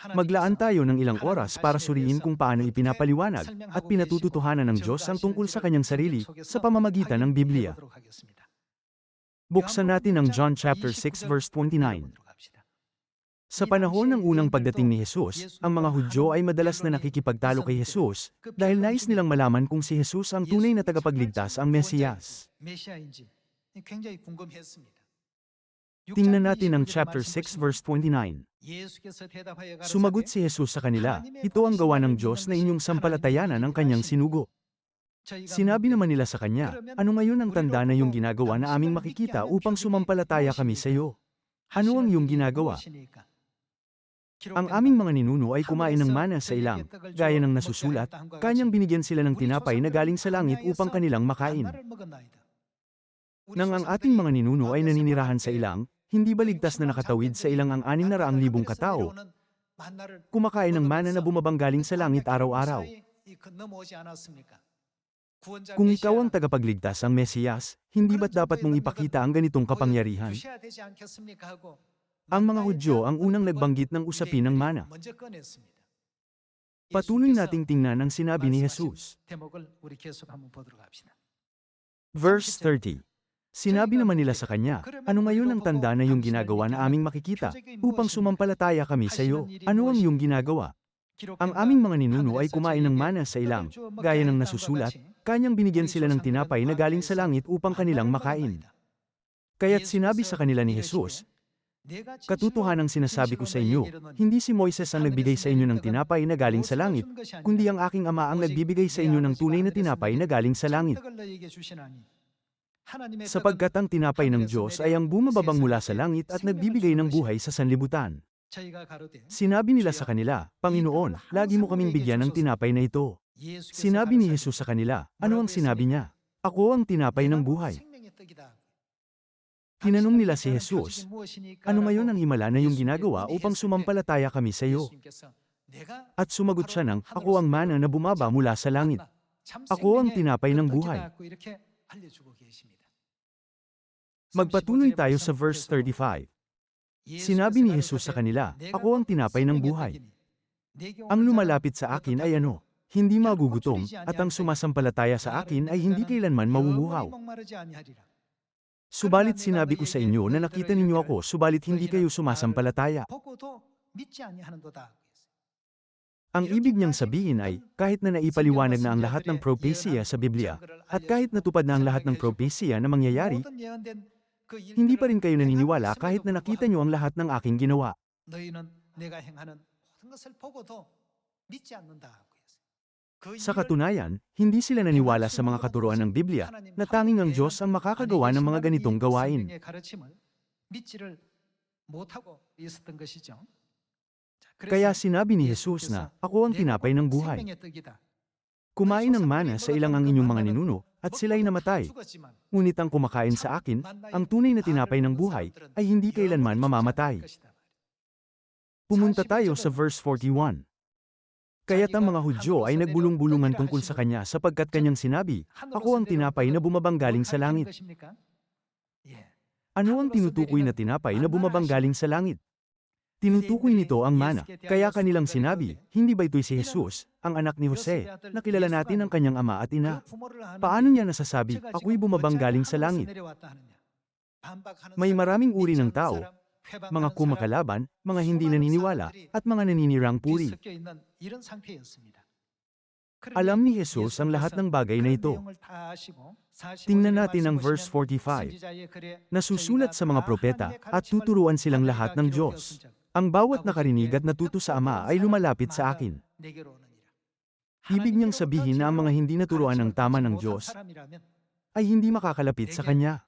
Maglaan tayo ng ilang oras para suriin kung paano ipinapaliwanag at pinatututuhanan ng Diyos ang tungkol sa kanyang sarili sa pamamagitan ng Biblia. Buksan natin ang John chapter 6 verse 29. Sa panahon ng unang pagdating ni Jesus, ang mga Hudyo ay madalas na nakikipagtalo kay Jesus dahil nais nilang malaman kung si Jesus ang tunay na tagapagligtas ang Mesiyas. Tingnan natin ang chapter 6 verse 29. Sumagot si Jesus sa kanila, ito ang gawa ng Diyos na inyong sampalatayanan ang kanyang sinugo. Sinabi naman nila sa kanya, ano ngayon ang tanda na yung ginagawa na aming makikita upang sumampalataya kami sa iyo? Ano ang yung ginagawa? Ang aming mga ninuno ay kumain ng mana sa ilang, gaya ng nasusulat, kanyang binigyan sila ng tinapay na galing sa langit upang kanilang makain. Nang ang ating mga ninuno ay naninirahan sa ilang, hindi ba ligtas na nakatawid sa ilang ang anim na raang libong katao, kumakain ng mana na bumabang galing sa langit araw-araw? Kung ikaw ang tagapagligtas ang Mesiyas, hindi ba't dapat mong ipakita ang ganitong kapangyarihan? Ang mga Hudyo ang unang nagbanggit ng usapin ng mana. Patuloy nating tingnan ang sinabi ni Jesus. Verse 30. Sinabi naman nila sa kanya, ano ngayon ang tanda na yung ginagawa na aming makikita, upang sumampalataya kami sa iyo? Ano ang iyong ginagawa? Ang aming mga ninuno ay kumain ng mana sa ilang, gaya ng nasusulat, kanyang binigyan sila ng tinapay na galing sa langit upang kanilang makain. Kaya't sinabi sa kanila ni Jesus, Katotohanang sinasabi ko sa inyo, hindi si Moises ang nagbigay sa inyo ng tinapay na galing sa langit, kundi ang aking ama ang nagbibigay sa inyo ng tunay na tinapay na galing sa langit. Sapagkat ang tinapay ng Diyos ay ang bumababang mula sa langit at nagbibigay ng buhay sa sanlibutan. Sinabi nila sa kanila, Panginoon, lagi mo kaming bigyan ng tinapay na ito. Sinabi ni Jesus sa kanila, ano ang sinabi niya? Ako ang tinapay ng buhay. Tinanong nila si Jesus, ano ngayon ang himala na yung ginagawa upang sumampalataya kami sa iyo? At sumagot siya ng, ako ang mana na bumaba mula sa langit. Ako ang tinapay ng buhay. Magpatuloy tayo sa verse 35. Sinabi ni Jesus sa kanila, ako ang tinapay ng buhay. Ang lumalapit sa akin ay ano? Hindi magugutom, at ang sumasampalataya sa akin ay hindi kailanman mawumuhaw. Subalit sinabi ko sa inyo na nakita ninyo ako, subalit hindi kayo sumasampalataya. Ang ibig niyang sabihin ay, kahit na naipaliwanag na ang lahat ng propesya sa Biblia, at kahit natupad na ang lahat ng propesya na mangyayari, hindi pa rin kayo naniniwala kahit na nakita niyo ang lahat ng aking ginawa. Sa katunayan, hindi sila naniwala sa mga katuruan ng Biblia na tanging ang Diyos ang makakagawa ng mga ganitong gawain. Kaya sinabi ni Jesus na, Ako ang tinapay ng buhay. Kumain ng mana sa ilang ang inyong mga ninuno, at sila'y namatay. Ngunit ang kumakain sa akin, ang tunay na tinapay ng buhay, ay hindi kailanman mamamatay. Pumunta tayo sa verse 41. Kaya't ang mga Hudyo ay nagbulong-bulungan tungkol sa kanya sapagkat kanyang sinabi, Ako ang tinapay na bumabang galing sa langit. Ano ang tinutukoy na tinapay na bumabang galing sa langit? Tinutukoy nito ang mana, kaya kanilang sinabi, hindi ba ito'y si Jesus, ang anak ni Jose, na kilala natin ang kanyang ama at ina? Paano niya nasasabi, ako'y bumabang galing sa langit? May maraming uri ng tao, mga kumakalaban, mga hindi naniniwala, at mga naninirang puri. Alam ni Jesus ang lahat ng bagay na ito. Tingnan natin ang verse 45. Nasusulat sa mga propeta, at tuturuan silang lahat ng Diyos. Ang bawat nakarinig at natuto sa Ama ay lumalapit sa akin. Ibig niyang sabihin na ang mga hindi naturuan ng tama ng Diyos ay hindi makakalapit sa Kanya.